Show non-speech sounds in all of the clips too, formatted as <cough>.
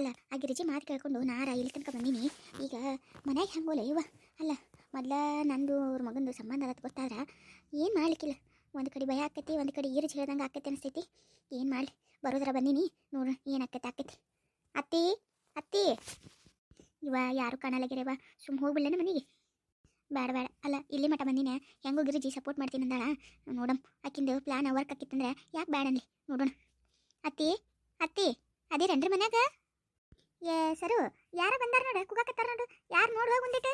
ಅಲ್ಲ ಆ ಗಿರಿಜಿ ಮಾತು ಕೇಳ್ಕೊಂಡು ನಾರ ಇಲ್ಲಿ ತನಕ ಬಂದೀನಿ. ಈಗ ಮನೆಗೆ ಹಂಗೋಲೆ ಇವ? ಅಲ್ಲ, ಮೊದಲ ನಂದು ಅವ್ರ ಮಗಂದು ಸಂಬಂಧ ಅದಕ್ಕೆ ಗೊತ್ತಾದ್ರೆ? ಏನು ಮಾಡ್ಲಿಕ್ಕಿಲ್ಲ? ಒಂದು ಕಡೆ ಭಯ ಆಕೈತಿ, ಒಂದು ಕಡೆ ಈರಜ್ ಹೇಳ್ದಂಗೆ ಆಕೈತಿ ಅನಿಸ್ತೈತಿ. ಏನು ಮಾಡಲಿ? ಬರೋದ್ರ ಬಂದೀನಿ. ನೋಡು, ಏನು ಆಕೈತಿ ಆಕೈತಿ. ಅತ್ತಿ ಅತ್ತಿ! ಇವ ಯಾರು ಕಾಣಲಾಗಿರವ ಸುಮ್ಮ ಹೋಗ್ಬಿಡ್ಲೇನ ಮನೆಗೆ? ಬೇಡ ಬೇಡ ಅಲ್ಲ, ಇಲ್ಲಿ ಮಠ ಬಂದಿನ. ಹೆಂಗೋ ಗಿರಿಜಿ ಸಪೋರ್ಟ್ ಮಾಡ್ತೀನಿ ಅಂದಾಳ. ನೋಡಮ್, ಆಕಿಂದು ಪ್ಲಾನ್ ವರ್ಕ್ ಆಕಿತ್ತಂದ್ರೆ ಯಾಕೆ ಬೇಡ ಅನ್ಲಿ ನೋಡೋಣ. ಅತ್ತಿ ಅತ್ತಿ, ಅದೇರೇನ್ರಿ ಮನ್ಯಾಗ? ಸರು, ಯಾರ ಬಂದಾರ ನೋಡ, ಕುಗಾಕತ್ತಾರ ನೋಡು, ಯಾರು ನೋಡುವ ಒಂದಿಟ್ಟು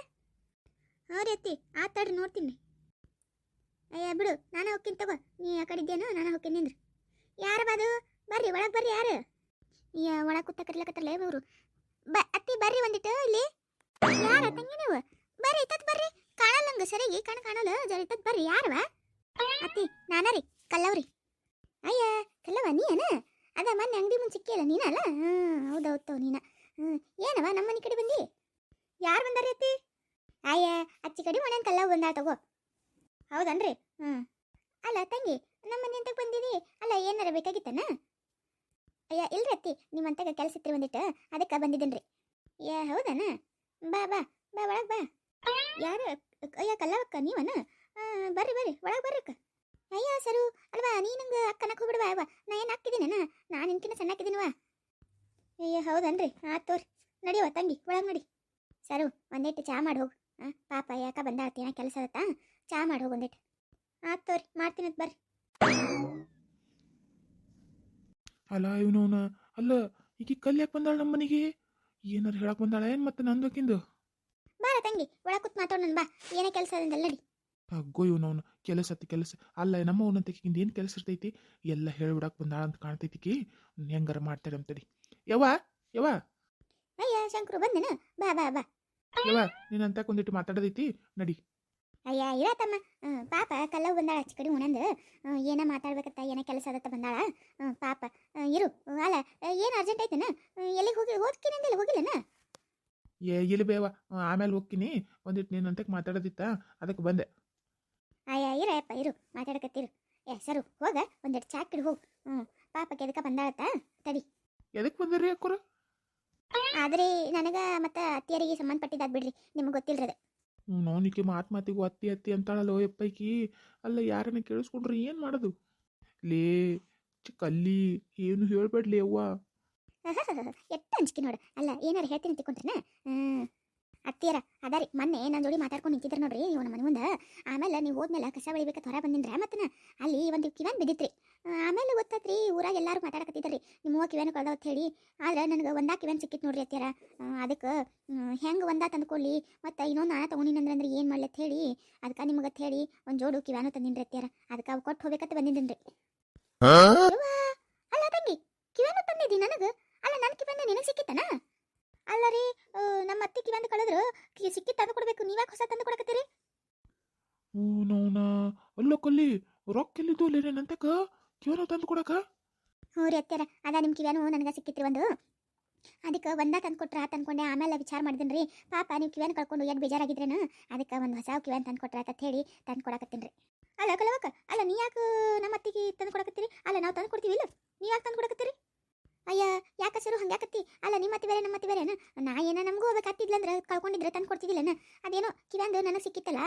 ಹ್ಞೂ ರೀ ಅತ್ತಿ ತಡ್ರಿ ನೋಡ್ತೀನಿ. ಅಯ್ಯ, ಬಿಡು, ನಾನು ಹೋಗ್ತೀನಿ ತಗೋ. ನೀ ಆ ಕಡೆ ಇದ್ದೇನು ನಾನು ಹೋಗ್ತೀನಿ ನಿಂದ್ರು. ಯಾರು ಬಾದು ಬರ್ರಿ, ಒಳಗೆ ಬರ್ರಿ ಯಾರು? ಈ ಒಳಗೆ ಕೂತ ಕರಿಲಕತ್ತಾರಲ್ಲ ಇವರು. ಬ, ಅತ್ತಿ, ಬರ್ರಿ ಒಂದಿಟ್ಟು ಇಲ್ಲಿ. ಯಾರ ತಂಗಿ ನೀವು? ಬರ್ರಿ, ಇತ್ತತ್ ಬರ್ರಿ. ಕಾಣಲ್ಲ ನಂಗೆ ಸರಿಯಾಗಿ ಕಣ್ ಕಾಣಲ್ಲ. ಜರ ಇತ್ತದ್ ಬರ್ರಿ ಯಾರವ ಅತ್ತಿ, ನಾನ ರೀ, ಕಲ್ಲವ್ರಿ. ಅಯ್ಯ ಕಲ್ಲವ ನೀ ಏನ ಅದ ಮೊನ್ನೆ ಅಂಗಡಿ ಮುಂದೆ ಸಿಕ್ಕಿಲ್ಲ ನೀನಲ್ಲ ಹ್ಞೂ ಹೌದೌದು ನೀನ. ಹ್ಞೂ ಏನವ ನಮ್ಮ ಮನೆ ಕಡೆ ಬಂದಿ? ಯಾರು ಬಂದಾರ ಅತ್ತಿ? ಅಯ್ಯ ಅಚ್ಚಿ ಕಡೆ ಮನೆ ಕಲ್ಲ ಬಂದ ತಗೋ. ಹೌದನ್ರಿ? ಹ್ಞೂ ಅಲ್ಲ, ತಂಗಿ, ನಮ್ಮ ಮನೆ ಅಂತ ಬಂದಿದಿ? ಅಲ್ಲ, ಏನಾರ ಬೇಕಾಗಿತ್ತನ? ಅಯ್ಯ, ಇಲ್ರಿ ಅತ್ತಿ ನಿಮ್ಮಂತಾಗ ಕೆಲಸ ಇತ್ತು ಬಂದಿಟ್ಟು ಅದಕ್ಕೆ ಬಂದಿದ್ದೇನ್ರಿ. ಏ, ಹೌದನ? ಬಾ ಬಾ ಬಾ, ಒಳಗೆ ಬಾ. ಯಾರು, ಅಯ್ಯ ಕಲ್ಲವಕ್ಕ ನೀವನ? ಬರ್ರಿ ಬರ್ರಿ, ಒಳಗೆ ಬರ್ರಿ ಅಯ್ಯ, ಸರು, ಅಲ್ವಾ ನೀ ನಂಗೆ ಅಕ್ಕನಕ್ಕೆ ಹೋಗ್ಬಿಡ್ವಾ ಅವ? ನಾ ಏನು ಹಾಕಿದ್ದೀನ ನಾನು ನಿನ್ಕಿನ ಸಣ್ಣ ಹಾಕಿದ್ದೀನವ ಅಯ್ಯ ಹೌದನ್ರಿ? ಆ ತೋರಿ. ನಡಿಯವ ತಂಗಿ ಒಳಗೆ ನಡಿ. ಸರು ಒಂದಿಟ್ಟು ಚಾ ಮಾಡಿ ಹೋಗು. ಹಾಂ ಪಾಪ ಯಾಕ ಬಂದಾಳ್ತೀನ ಕೆಲಸ ಅದತ್ತಾ ಚಾ ಮಾಡಿ ಹೋಗು ಒಂದಿಟ್ಟು ಆ ತೋರಿ ಮಾಡ್ತೀನಿ ಅಂತ ಬರ್ರಿ. ಅಲ್ಲ ಇವನವನ ಅಲ್ಲ ಈಗ ಕಲ್ ಯಾಕೆ ಬಂದಾಳ ನಮ್ಮ ಮನೆಗೆ? ಏನಾರು ಹೇಳಕ್ ಬಂದಾಳ ಏನು ಮತ್ತೆ ನಂದಕ್ಕಿಂದು ಬಾರ ತಂಗಿ ಒಳಗೆ ಕೂತ್ ಮಾತಾಡೋಣ ಬಾ. ಏನೇ ಕೆಲಸ ಅದಂದಲ್ಲ ನಡಿ. ಅಗ್ಗೋ ಇವನವನು ಕೆಲಸ ಅತ್ತ ಕೆಲಸ. ಅಲ್ಲ ನಮ್ಮ ಅವನಂತಕಿಂದ ಏನು ಕೆಲಸ ಇರ್ತೈತಿ? ಎಲ್ಲ ಹೇಳ್ಬಿಡಕ್ ಬಂದಾಳ ಅಂತ ಕಾಣ್ತೈತಿ ಕಿ ಹೆಂಗಾರ ಮಾಡ್ತಾರೆ ಅಂತಡಿ ಯವ್ವ ಯವ್ವ. ಅಯ್ಯ ಶಂಕರು ಬಂದೇನ? ಬಾ ಬಾ ಬಾ. ಯವ್ವ ನೀನಂತ ಒಂದಿಟ್ಟು ಮಾತಾಡೋದೈತಿ? ನಡಿ. ಅಯ್ಯ ಇರ ತಮ್ಮ. ಪಾಪ ಕಲ್ಲವ್ ಬಂದಾಳ ಆಚೆ ಕಡೆ ಉಣಂದು. ಏನ ಮಾತಾಡ್ಬೇಕತ್ತ ಏನ ಕೆಲಸ ಅದತ್ತ ಬಂದಾಳ? ಪಾಪ. ಇರು ಅಲ್ಲ ಏನು ಅರ್ಜೆಂಟ್ ಐತೆನ ಎಲ್ಲಿಗೆ ಹೋಗಿ ಹೋಗ್ತೀನಿ ಅಂದಿಲ್ಲ ಹೋಗಿಲ್ಲನ? ಏ ಇಲ್ಲಿ ಬೇವ ಆಮೇಲೆ ಹೋಗ್ತೀನಿ. ಒಂದಿಟ್ಟು ನಿನ್ನಂತಕ್ಕೆ ಮಾತಾಡೋದಿತ್ತ ಅದಕ್ಕೆ ಬಂದೆ. ಅಯ್ಯ ಇರಪ್ಪ ಇರು ಮಾತಾಡಕತ್ತಿರು. ಏ ಸರು ಹೋಗ ಒಂದೆರಡು ಚಾಕ್ ಹೋಗು. ಹ್ಞೂ ಪಾಪ ಕೆದಕ ಬಂದಾಳತ್ತ? ಎದಕ್ಕೆ ಬಂದಿರಿ ಅಕ್ಕರ? ಆದ್ರೆ ನನಗೆ ಮತ್ತೆ ಅತ್ತಿಯರಿಗೆ ಸಂಬಂಧಪಟ್ಟಿದ್ದಾದ್ ಬಿಡ್ರಿ ನಿಮ್ಗೆ ಗೊತ್ತಿಲ್ರದ ನೋನಿಕೆ ಮಾತು ಮಾತಿಗೂ ಅತ್ತಿ ಅತ್ತಿ ಅಂತಾಳಲ್ಲ ಎಪ್ಪೈಕಿ ಅಲ್ಲ ಯಾರನ್ನ ಕೇಳಿಸ್ಕೊಂಡ್ರೆ ಏನು ಮಾಡೋದು? ಲೇ ಚಿಕ್ಕಲ್ಲಿ ಏನು ಹೇಳ್ಬೇಡ್ಲಿ ಅವ್ವ. <laughs> ಎತ್ತ ಅಂಜಿಕೆ ನೋಡ ಅಲ್ಲ ಏನಾರು ಹೇಳ್ತೀನಿ ತಿಳ್ಕೊಂಡ್ರನ ಹ್ಞೂ ಅತ್ತಿಯರ ಅದಾರಿ ಮೊನ್ನೆ ನನ್ನ ಜೋಡಿ ಮಾತಾಡ್ಕೊಂಡು ನಿಂತಿದ್ರು ನೋಡ್ರಿ ನೀವು ನಮ್ಮ ಮನೆ ಮುಂದೆ. ಆಮೇಲೆ ನೀವು ಹೋದ್ಮೇಲೆ ಕಸ ಬೆಳಿಬೇಕಂತ ಹೊರ ಬಂದಿಂದ್ರೆ ಮತ್ತೆ ಅಲ್ಲಿ ಒಂದು ಕಿವನ್ ಬಿದ್ದಿತ್ರಿ. ಆಮೇಲೆ ಗೊತ್ತಾತ್ರಿ ಊರಾಗ ಎಲ್ಲರೂ ಮಾತಾಡಕತ್ತಿದ್ರಿ ನಿಮ್ಮ ಕಿವೇನು ಕಳ್ದವತ್ ಹೇಳಿ. ಆದ್ರೆ ನನಗೆ ಒಂದಾ ಕಿವೇನು ಸಿಕ್ಕಿತ್ತು ನೋಡ್ರಿ ಅತ್ತಿಯರ. ಅದಕ್ಕೆ ಹೆಂಗೆ ಒಂದಾ ತಂದ್ಕೊಳ್ಳಿ ಮತ್ತು ಇನ್ನೊಂದು ನಾನು ತೊಗೊಂಡಿನಂದ್ರೆ ಅಂದ್ರೆ ಏನು ಮಾಡ್ಲತ್ತ ಅಂತ ಹೇಳಿ. ಅದಕ್ಕೆ ನಿಮಗೆ ಅಂತ ಹೇಳಿ ಒಂದು ಜೋಡು ಕಿವ್ಯಾನು ತಂದಿನ್ರಿ ಅತ್ತಿಯರ. ಅದಕ್ಕೆ ಅವು ಕೊಟ್ಟು ಹೋಗ್ಬೇಕಂತ ಬಂದಿದ್ದೀನಿ ಅಲ್ಲ ತಂಗಿ ಕಿವ್ಯಾನು ತಂದಿದ್ದೀನಿ ನನಗೆ? ಅಲ್ಲ ನನ್ನ ಕಿವ್ಯಾನ ನಿನಗೆ ಸಿಕ್ಕಿತ್ತನ? ಅಲ್ಲ ರೀ ನಮ್ಮ ಅತ್ತಿ ಕಿವ್ಯಾನ ಕಳೆದ್ರು ಕಿ- ಸಿಕ್ಕಿ ತಂದು ಕೊಡ್ಬೇಕು ನೀವ್ಯಾಕೆ ಹೊಸ ತಂದು ಕೊಡಕತ್ತೀರಿ? ಓ ನೋನಾ? ಅಲ್ಲ ಕಲ್ಲಿ ರೊಕ್ಕ ಎಲ್ಲಿದ್ದು ಅಲ್ಲೇ ನಂತಕ ಕೇವಲ ತಂದು ಕೊಡಕ ಹ್ಞೂ ರೀ ಅತ್ಯಾರ ಅದ ನಿಮ್ಮ ಕಿವ್ಯಾನು ನನಗೆ ಸಿಕ್ಕಿತ್ರಿ ಒಂದು. ಅದಕ್ಕೆ ಒಂದ ತಂದು ಕೊಟ್ರ ತಂದ್ಕೊಂಡೆ, ಆಮೇಲೆ ವಿಚಾರ ಮಾಡಿದ್ದೀನಿ ರೀ. ಪಾಪ ನೀವು ಕಿವ್ಯಾನ ಕಳ್ಕೊಂಡು ಯಾಕೆ ಬೇಜಾರಾಗಿದ್ರೇನು? ಅದಕ್ಕೆ ಒಂದು ಹೊಸ ಕಿವ್ಯಾನ್ ತಂದು ಕೊಟ್ರ ಅಂತ ಹೇಳಿ ತಂದು ಕೊಡಕತ್ತೀನಿ ರೀ. ಅಲ್ಲ ಕಲವಕ್ಕ, ಅಲ್ಲ ನೀ ಯಾಕೆ ನಮ್ಮ ಅತ್ತಿಗೆ ತಂದು ಕೊಡಕತ್ತೀರಿ? ಅಲ್ಲ ನಾವು ತಂದು ಕೊಡ್ತೀವಿ ಇಲ್ಲ? ನೀ ಯಾಕೆ ತಂದು ಕೊಡಕತ್ತೀರಿ? ಅಯ್ಯ, ಯಾಕೆ ಸರು ಹಂಗ್ಯಾಕತ್ತಿ ಅಲ್ಲ ನಿಮ್ಮ ಅತ್ತಿ ಬೇರೆ ನಮ್ಮ ಅತ್ತಿ ಬೇರೆನ? ನಾ ಏನ ನಮಗೂ ಹೋಗ್ಬೇಕು ಅತ್ತಿದ್ಲಂದ್ರೆ ಕಳ್ಕೊಂಡಿದ್ರೆ ತಂದು ಕೊಡ್ತಿದ್ದಿಲ್ಲನ? ಅದೇನೋ ಕಿವ್ಯಾಂದು ನನಗೆ ಸಿಕ್ಕಿತ್ತಲ್ಲ?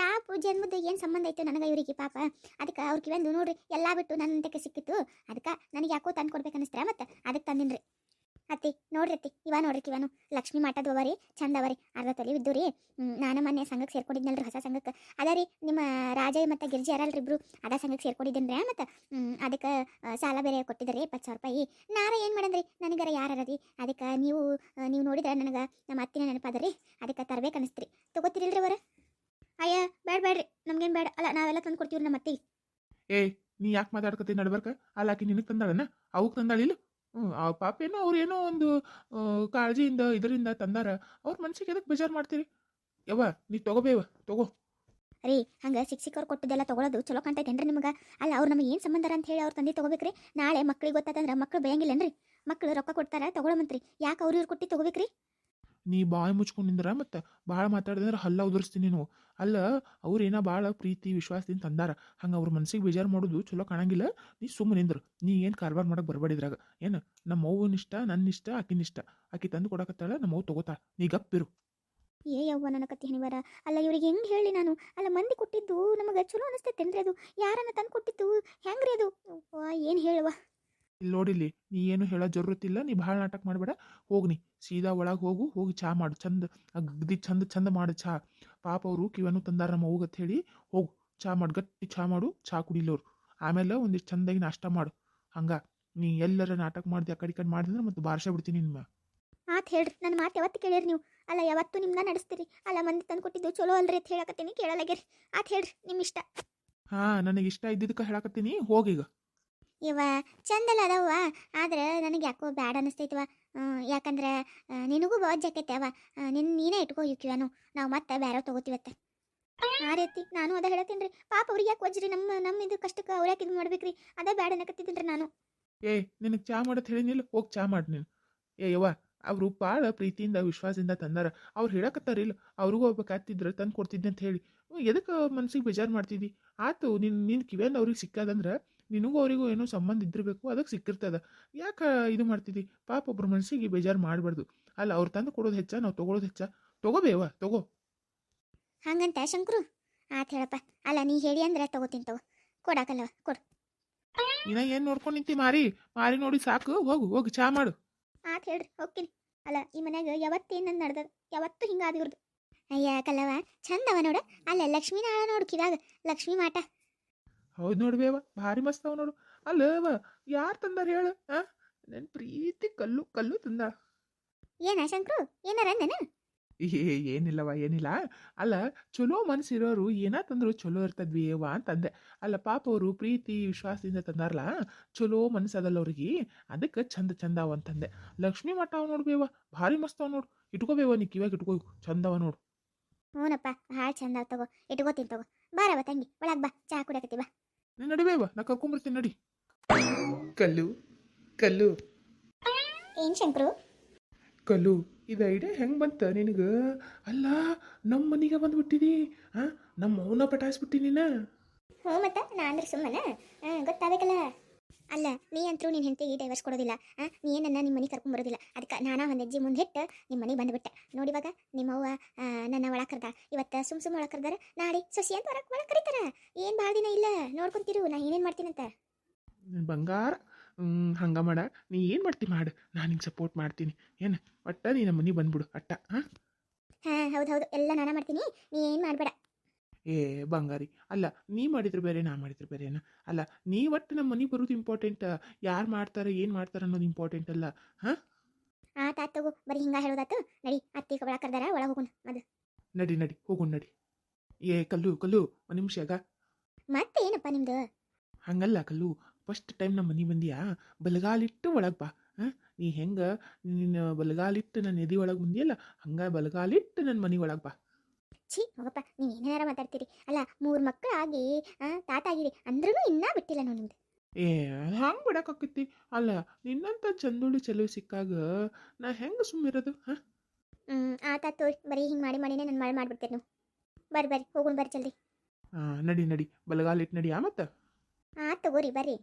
ಯಾವ ಜನ್ಮದ ಏನು ಸಂಬಂಧ ಐತೆ ನನಗೆ ಇವರಿಗೆ ಪಾಪ? ಅದಕ್ಕೆ ಅವ್ರ ಕಿವ್ಯಾಂದು ನೋಡ್ರಿ, ಎಲ್ಲ ಬಿಟ್ಟು ನನ್ನ ಅಂತಕ್ಕೆ ಸಿಕ್ಕಿತ್ತು. ಅದಕ್ಕೆ ನನಗೆ ಯಾಕೋ ತಂದು ಕೊಡ್ಬೇಕು ಮತ್ತೆ? ಅದಕ್ಕೆ ತಂದಿನ್ರಿ. ಅತ್ತಿ, ನೋಡ್ರಿ ಅತ್ತಿ, ಇವ ನೋಡ್ರಿ ಇವನು. ಲಕ್ಷ್ಮಿ ಮಾಟದ ರೀ, ಚಂದ ಅವರಿ ಅರ್ಧ ತೊಲಿ ಇದ್ದು ರೀ. ನಾನು ಮೊನ್ನೆ ಸಂಘಕ್ಕೆ ಸೇರ್ಕೊಂಡಿದ್ನಲ್ರಿ, ಹೊಸ ಸಂಘಕ್ಕೆ ಅದ ರೀ, ನಿಮ್ಮ ರಾಜ ಮತ್ತು ಗಿರ್ಜಿ ಯಾರಲ್ರಿ ಇಬ್ರು? ಅದ ಸಂಘಕ್ಕೆ ಸೇರ್ಕೊಂಡಿದ್ದೀನಿ ರೀ ಮತ್ತು? ಅದಕ್ಕೆ ಸಾಲ ಬೇರೆ ಕೊಟ್ಟಿದ್ದಾರೆ ಇಪ್ಪತ್ತು ಸಾವಿರ ರೂಪಾಯಿ. ನಾರ ಏನು ಮಾಡಂದ್ರಿ ನನಗರ ಯಾರದಿ ಅದಕ್ಕೆ ನೀವು ನೀವು ನೋಡಿದ್ರೆ ನನಗೆ ನಮ್ಮ ಅತ್ತಿನ ನೆನಪಾದ್ರಿ ಅದಕ್ಕೆ ತರಬೇಕು ಅನಿಸ್ತ್ರಿ ತಗೋತಿರಿಲ್ರಿ ಅವರ? ಅಯ್ಯ ಬೇಡ ಬೇಡ್ರಿ ನಮ್ಗೇನು ಬೇಡ ಅಲ್ಲ, ನಾವೆಲ್ಲ ತಂದು ಕೊಡ್ತೀವಿ ನಮ್ಮ ಅತ್ತಿಗೆ ಏ ನೀ ಯಾಕೆ ಮಾತಾಡ್ಕತ್ತಿ ನಡ್ಬರ್ಕ? ಅಲ್ಲಾಕಿ ನಿನಗೆ ತಂದಾಳನ? ಅವಕ್ಕೆ ತಂದಾಳಿಲ್ಲ ಹ್ಞೂ ಆ ಅವ್ರು ಏನೋ ಒಂದು ಕಾಳಜಿಯಿಂದ ಇದರಿಂದ ತಂದಾರ. ಅವ್ರ ಮನ್ಸಿಗೆ ಎದಕ್ಕೆ ಬೇಜಾರು ಮಾಡ್ತೀರಿ? ಯವ್ವ, ನೀ ತಗೋಬೇವ ತಗೋ. ರೀ, ಹಂಗೆ ಸಿಕ್ಕ ಸಿಕ್ಕವ್ರು ಕೊಟ್ಟಿದ್ದೆಲ್ಲ ತಗೊಳೋದು ಚಲೋ ಕಾಣ್ತೈತೇನ್ರಿ ನಿಮಗೆ? ಅಲ್ಲ, ಅವ್ರು ನಮಗೆ ಏನು ಸಂಬಂಧ ಅಂತ ಹೇಳಿ ಅವ್ರು ತಂದೆ ತಗೋಬೇಕ್ರಿ? ನಾಳೆ ಮಕ್ಳಿಗೆ ಗೊತ್ತಾತಂದ್ರೆ ಮಕ್ಳು ಬೇಯಂಗಿಲ್ಲನ್ರಿ ಮಕ್ಳು ರೊಕ್ಕ ಕೊಡ್ತಾರ, ತಗೊಳಮಂತ್ರಿ. ಯಾಕೆ ಅವ್ರು ಇವ್ರು ಕೊಟ್ಟು ತಗೋಬೇಕ್ರಿ? ನೀ ಬಾಯ್ ಮುಚ್ಕೊಂಡು ನಿಂದ್ರ ಮತ್ತೆ ಭಾಳ ಮಾತಾಡಿದ್ರೆ ಹಲ್ಲ ಉದುರಿಸ್ತೀನಿ ನೀವು ಅಲ್ಲ ಅವ್ರೇನ ಭಾಳ ಪ್ರೀತಿ, ವಿಶ್ವಾಸದಿಂದ ತಂದಾರ. ಹಂಗೆ ಅವ್ರ ಮನಸ್ಸಿಗೆ ಬೇಜಾರು ಮಾಡೋದು ಚಲೋ ಕಾಣಂಗಿಲ್ಲ. ನೀ ಸುಮ್ಮನೆ ನಿಂದ್ರು. ನೀ ಏನು ಕಾರ್ಬಾರ್ ಮಾಡಕ್ಕೆ ಬರಬೇಡಿದ್ರಾಗ ಏನು, ನಮ್ಮ ಅವ್ವನ ಇಷ್ಟ ನನ್ನ ಇಷ್ಟ ಆಕಿನ ಇಷ್ಟ ಆಕಿ ತಂದು ಕೊಡಕತ್ತಾಳ, ನಮ್ಮ ಅವ್ವ ತಗೋತಾಳ. ನೀ ಗಪ್ಪಿರು ಏ ಯವ್ವ, ನನ್ನ ಕತ್ತಿ ಹಣಿವಾರ. ಅಲ್ಲ, ಇವ್ರಿಗೆ ಹೆಂಗೆ ಹೇಳಿ ನಾನು? ಅಲ್ಲ, ಮಂದಿ ಕೊಟ್ಟಿದ್ದು ನಮಗೆ ಚಲೋ ಅನಿಸ್ತೈತೇನ್ರಿ ಅದು? ಯಾರನ್ನ ತಂದು ಕೊಟ್ಟಿದ್ದು ಹೆಂಗ್ರಿ ಅದು? ಏನು ಹೇಳುವ ಇಲ್ಲಿ ನೋಡಿಲ್ಲಿ ನೀ ಏನು ಹೇಳೋ ಜರುರತ್ತಿಲ್ಲ ನೀ ಭಾಳ ನಾಟಕ ಮಾಡಬೇಡ ಹೋಗಿ ನೀ. ಸೀದಾ ಒಳಗೆ ಹೋಗು ಹೋಗಿ ಚಾ ಮಾಡು ಚಂದ ಅಗ್ದಿ ಚಂದ ಚಂದ ಮಾಡು ಚಾ. ಪಾಪ ಅವರು ಕಿವನು ತಂದಾರ ನಮ್ಮ ಅವ್ಗತ್ ಹೇಳಿ ಹೋಗು ಚಾ ಮಾಡು ಗಟ್ಟಿ ಚಾ ಮಾಡು ಚಾ ಕುಡಿಲೋರು. ಆಮೇಲೆ ಒಂದಿಷ್ಟು ಚಂದಾಗಿ ನಾಷ್ಟ ಮಾಡು. ಹಂಗ. ನೀ ಎಲ್ಲರ ನಾಟಕ ಮಾಡಿದೆ ಆ ಕಡೆ ಕಡೆ ಮಾಡಿದ್ರೆ ಮತ್ತೆ ಬಾರ್ಸ ಬಿಡ್ತೀನಿ ನಿಮ್ಮ ಆತ್ ಹೇಳ್ರಿ ನನ್ನ ಮಾತು ಯಾವತ್ತು ಕೇಳಿರಿ ನೀವು? ಅಲ್ಲ ಯಾವತ್ತು ನಿಮ್ಮನ್ನ ನಡೆಸ್ತೀರಿ? ಅಲ್ಲ ಮಂದಿ ತಂದು ಕೊಟ್ಟಿದ್ದು ಚಲೋ ಅಲ್ರಿ ಅಂತ ಹೇಳಕತ್ತೀನಿ ಕೇಳಲಾಗಿರಿ ಆತ್ ಹೇಳ್ರಿ ನಿಮ್ಮ ಇಷ್ಟ ಹಾಂ ನನಗೆ ಇಷ್ಟ ಇದ್ದಿದ್ದಕ್ಕೆ ಹೇಳಕತ್ತೀನಿ ಹೋಗೀಗ ಇವ ಚಂದಲ್ಲ ಆದ್ರೆ ನನಗೆ ಯಾಕೋ ಬ್ಯಾಡ ಅನಿಸ್ತೈತವ ಯಾಕಂದ್ರೆ ನಿನಗೂ ಬಹಳ ಆಕೈತೆ ಅವ. ನಿನ್ನ ನಿನ್, ನೀನೇ ಇಟ್ಕೋ ಯುಕ್ಕಿವನು ನಾವು ಮತ್ತೆ ಬೇರೆ ತಗೋತೀವತ್ತ ಆ ರೀತಿ ನಾನು ಅದ ಹೇಳತ್ತೀನಿ ಪಾಪ ಅವ್ರಿಗೆ ಯಾಕೆ ವಜ್ರಿ? ನಮ್ಮ ನಮ್ಮ ಇದು ಕಷ್ಟಕ್ಕೆ ಅವ್ರು ಯಾಕೆ ಇದು ಮಾಡ್ಬೇಕ್ರಿ? ಅದ ಬ್ಯಾಡ ಅನ್ನಕತ್ತಿದ್ದೀನಿ ನಾನು. ಏ, ನಿನಗೆ ಚಾ ಮಾಡತ್ ಹೇಳಿನಿಲ್ಲ ಹೋಗಿ ಚಾ ಮಾಡಿ ನೀನು. ಏ, ಯವ್ವ, ಅವರು ಭಾಳ ಪ್ರೀತಿಯಿಂದ, ವಿಶ್ವಾಸದಿಂದ ತಂದಾರ. ಅವ್ರು ಹೇಳಕತ್ತಾರಿಲ್ಲ ಅವ್ರಿಗೂ ಒಬ್ಬ ಕತ್ತಿದ್ರೆ ತಂದು ಕೊಡ್ತಿದ್ದೆ ಅಂತ ಹೇಳಿ. ಎದಕ್ಕೆ ಮನ್ಸಿಗೆ ಬೇಜಾರು ಮಾಡ್ತಿದ್ದಿ? ಆತು ನಿನ್ನ ನಿನ್ನ ಕಿವಿಯಲ್ಲಿ ಅವ್ರಿಗೆ ಸಿಕ್ಕದಂದ್ರೆ ನಿನಗೂ ಅವರಿಗೂ ಏನೋ ಸಂಬಂಧ ಇದ್ದಿರಬೇಕು ಅದಕ್ಕೆ ಸಿಕ್ಕಿರ್ತದ. ಯಾಕೆ ಇದು ಮಾಡ್ತಿದ್ದಿ ಪಾಪ ಒಬ್ರ ಮನಸ್ಸಿಗೆ ಬೇಜಾರು ಮಾಡಬಾರ್ದು. ಅಲ್ಲ ಅವ್ರು ತಂದು ಕೊಡೋದು ಹೆಚ್ಚ ನಾವು ತೊಗೊಳೋದು ಹೆಚ್ಚ? ತಗೋಬೇವ ತಗೋ. ಹಂಗಂತ ಶಂಕ್ರು? ಆತ್ ಹೇಳಪ್ಪ. ಅಲ್ಲ ನೀ ಹೇಳಿ ಅಂದ್ರೆ ತಗೋತೀನಿ ತಗೋ. ಕೊಡಕಲ್ಲ ಕೊಡು. ಇನ್ನ ಏನು ನೋಡ್ಕೊಂಡು ನಿಂತಿ ಮಾರಿ? ಮಾರಿ ನೋಡಿ ಸಾಕು ಹೋಗು ಹೋಗಿ ಚಾ ಮಾಡು. ಆತ್ ಹೇಳ್ರಿ ಹೋಗ್ತೀನಿ. ಅಲ್ಲ ಈ ಮನ್ಯಾಗ ಯಾವತ್ತೇನ ನಡೆದ ಯಾವತ್ತೂ ಹಿಂಗಾದ ಇವ್ರದ್ದು ಅಯ್ಯ ಕಲ್ಲವ ಚಂದವ ನೋಡ. ಅಲ್ಲ ಲಕ್ಷ್ಮೀ ನಾಳ ನೋಡು ಲಕ್ಷ್ಮೀ ಮಾಟ. ಹೌದು ನೋಡ್ಬೇವ ಭಾರಿ ಮಸ್ತ್ ಅವ ನೋಡು. ಅಲ್ಲವ ಯಾರು ತಂದಾರ ಹೇಳು ಆ? ನನ್ನ ಪ್ರೀತಿ ಕಲ್ಲು ಕಲ್ಲು ತಂದ ಏನ ಶಂಕ್ರು? ಏನಾರ ಅಂದನ? ಏ ಏನಿಲ್ಲವ ಏನಿಲ್ಲ. ಅಲ್ಲ ಚಲೋ ಮನ್ಸಿರೋರು ಏನ ತಂದ್ರು ಚಲೋ ಇರ್ತದ್ವಿ ಅಂತ ಅಂತಂದೆ. ಅಲ್ಲ ಪಾಪ ಅವರು ಪ್ರೀತಿ ವಿಶ್ವಾಸದಿಂದ ತಂದಾರಲ್ಲ ಚಲೋ ಮನ್ಸದಲ್ಲ ಅವ್ರಿಗೆ. ಅದಕ್ಕೆ ಚಂದ ಚಂದ ಅವ ಅಂತಂದೆ. ಲಕ್ಷ್ಮೀ ಮಠ ಅವ ನೋಡ್ಬೇವ ಭಾರಿ ಮಸ್ತ್ ಅವ ನೋಡು. ಇಟ್ಕೋಬೇವ ನೀ ಕಿವಾಗ ಇಟ್ಕೋ ಚಂದವ ನೋಡು. ಹ್ಞೂನಪ್ಪ ಭಾಳ ಚಂದ ಅವ್ ತಗೋ ಇಟ್ಕೋತೀನಿ ತಗೋ. ಬಾರವ ತಂಗಿ ಒಳಗ್ ಬಾ ಚಾ ಕುಡಿಯಕತ್ತಿ ಬಾ. ನೀನು ನಡಿಬೇವ ನಾ ಕರ್ಕೊಂಬರ್ತೀನಿ ನಡಿ. ಕಲ್ಲು ಕಲ್ಲು. ಏನ್ ಶಂಕರು? ಕಲ್ಲು ಇದು ಐಡಿಯಾ ಹೆಂಗೆ ಬಂತ ನಿನಗೆ? ಅಲ್ಲ ನಮ್ಮ ಮನೆಗೆ ಬಂದ್ಬಿಟ್ಟಿದಿ ಹಾಂ ನಮ್ಮ ಮೌನ ಪಟಾಯಿಸ್ಬಿಟ್ಟಿ ನೀನು? ಹ್ಞೂ ಮತ್ತ ನಾ ಅಂದ್ರೆ ಸುಮ್ಮನೆ. ಹಾಂ ಗೊತ್ತಾಗಬೇಕಲ್ಲ. ಅಲ್ಲ ನೀ ಅಂತೂ ನಿನ್ನ ಹೆಂಡತಿಗೆ ಡೈವರ್ಸ್ ಕೊಡೋದಿಲ್ಲ ಆ? ನೀ ಏನನ್ನ ನಿಮ್ಮ ಮನೆಗೆ ಕರ್ಕೊಂಬರೋದಿಲ್ಲ ಅದಕ್ಕೆ ನಾನು ಒಂದು ಹೆಜ್ಜೆ ಮುಂದೆ ಇಟ್ಟು ನಿಮ್ಮ ಮನೆಗೆ ಬಂದುಬಿಟ್ಟೆ. ನೋಡಿವಾಗ ನಿಮ್ಮವ್ವ ನನ್ನ ಒಳಗೆ ಕರ್ದ ಇವತ್ತು ಸುಮ್ ಸುಮ್ ಒಳಗೆ ಕರ್ದಾರ ನಾಳೆ ಸೊಸಿ ಅಂತ ಹೊರಗೆ ಒಳಗೆ ಕರೀತಾರ. ಏನು ಭಾಳ ದಿನ ಇಲ್ಲ ನೋಡ್ಕೊಂತಿರು ನಾ ಏನೇನು ಮಾಡ್ತೀನಂತ ಅಂತ. ಬಂಗಾರ ಹಂಗ ಮಾಡ. ನೀ ಏನು ಮಾಡ್ತಿ ಮಾಡು ನಾನು ನಿಂಗೆ ಸಪೋರ್ಟ್ ಮಾಡ್ತೀನಿ. ಏನು ಒಟ್ಟ ನೀ ನಮ್ಮ ಮನೆಗೆ ಬಂದ್ಬಿಡು ಅಟ್ಟ ಹಾಂ ಹಾಂ ಹೌದು ಹೌದು ಎಲ್ಲ ನಾನ ಮಾಡ್ತೀನಿ. ನೀ ಏನು ಮಾಡಬೇಡ. ಏ ಬಂಗಾರಿ. ಅಲ್ಲ ನೀ ಮಾಡಿದ್ರೆ ಬೇರೆ ನಾ ಮಾಡಿದ್ರೆ ಬೇರೆನ? ಅಲ್ಲ ನೀ ಒಟ್ಟು ನಮ್ಮ ಮನೆಗೆ ಬರೋದು ಇಂಪಾರ್ಟೆಂಟ್ ಯಾರು ಮಾಡ್ತಾರೆ ಏನು ಮಾಡ್ತಾರೆ ಅನ್ನೋದು ಇಂಪಾರ್ಟೆಂಟ್ ಅಲ್ಲ ಆತ ತಾತ ತಗೋ ಬರೀ ಹಿಂಗ ಹೇಳೋದಾತು. ನಡಿ ಅತ್ತಿ ಕಬಳ ಕರ್ದಾರ ಒಳಗೆ ಹೋಗೋಣ ಅದು ನಡಿ ನಡಿ ಹೋಗು ನಡಿ. ಏ ಕಲ್ಲು ಕಲ್ಲು ಒಂದು ನಿಮಿಷ ಆಗ. ಮತ್ತೆ ಏನಪ್ಪ ನಿಮ್ದು? ಹಂಗಲ್ಲ ಕಲ್ಲು ಫಸ್ಟ್ ಟೈಮ್ ನಮ್ಮ ಮನೆ ಬಂದಿಯಾ? ಬಲಗಾಲಿಟ್ಟು ಒಳಗೆ ಬಾ ಹಾಂ? ನೀ ಹೆಂಗೆ ನಿನ್ನ ಬಲಗಾಲಿಟ್ಟು ನನ್ನ ಎದೆ ಒಳಗೆ ಬಂದಿಯಲ್ಲ ಹಂಗೆ ಬಲಗಾಲಿಟ್ಟು ನನ್ನ ಮನೆ ಒಳಗೆ ಬಾ. ಛೀ ಹೋಗಪ್ಪ ನೀವು ಏನಾರ ಮಾತಾಡ್ತೀರಿ. ಅಲ್ಲ ಮೂರು ಮಕ್ಕಳು ಆಗಿ ತಾತ ಆಗಿರಿ ಅಂದ್ರೂ ಇನ್ನೂ ಬಿಟ್ಟಿಲ್ಲ ನೋಡಿ ನಿಮ್ದು. ಏ ಹಂಗೆ ಬಿಡಕ್ಕಾಕೈತಿ ಅಲ್ಲ ನಿನ್ನಂಥ ಚಂದುಳಿ ಚಲೋ ಸಿಕ್ಕಾಗ ನಾ ಹೆಂಗೆ ಸುಮ್ಮಿರೋದು ಹಾಂ? ಹ್ಞೂ ಆತ ತೋರಿ ಬರೀ ಹಿಂಗೆ ಮಾಡಿ ಮಾಡಿನೇ ನಾನು ಮಾಡಿ ಮಾಡಿಬಿಡ್ತೇನೆ ನೀವು. ಬರ್ರಿ ಬರ್ರಿ ಹೋಗೋಣ ಬರ್ರಿ ಜಲ್ದಿ. ಹಾಂ ನಡಿ ನಡಿ ಬಲಗಾಲಿಟ್ಟು ನಡಿ ಆ ಮತ್ತೆ? ಹಾಂ ತಗೋರಿ ಬರ್ರಿ.